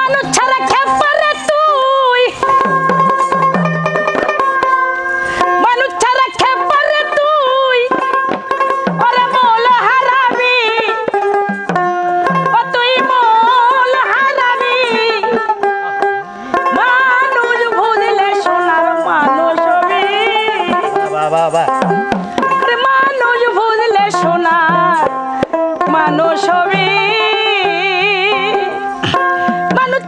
মানুষ ছাড়া খেপারে তুই। মানুষ ছাড়া খেপারে তুই। ওরে বল হারাবি, ও তুই বল হারাবি। মানুষ ভুলিলে সোনার মানুষ বাবা বাবা। Manu,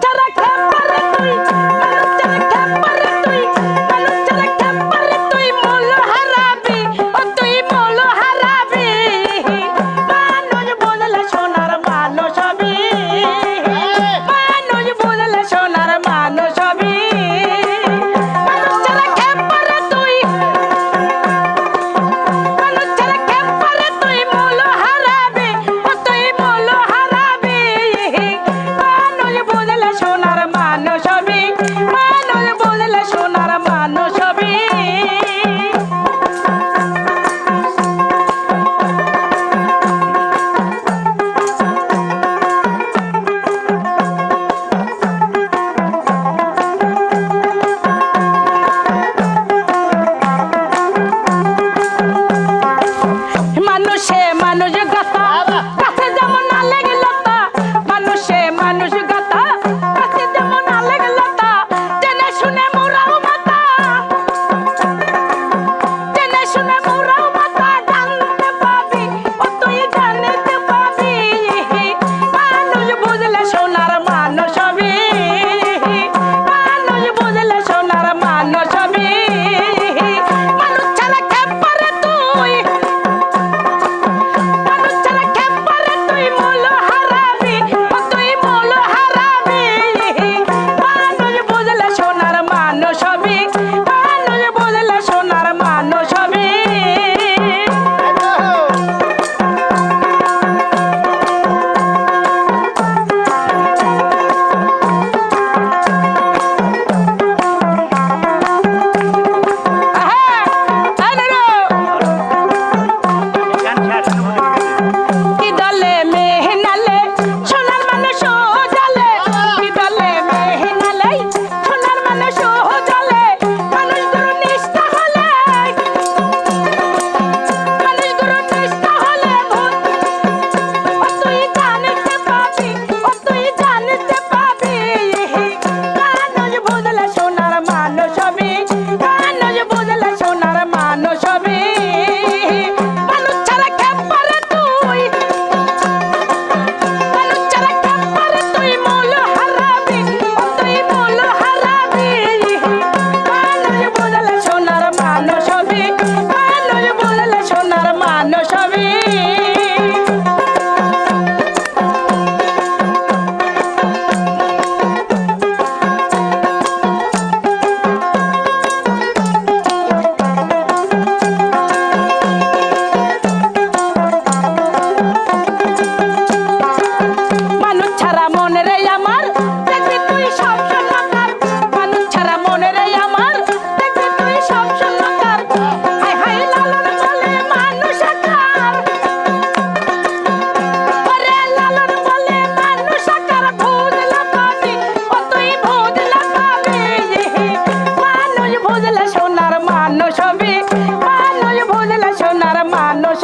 মানুষ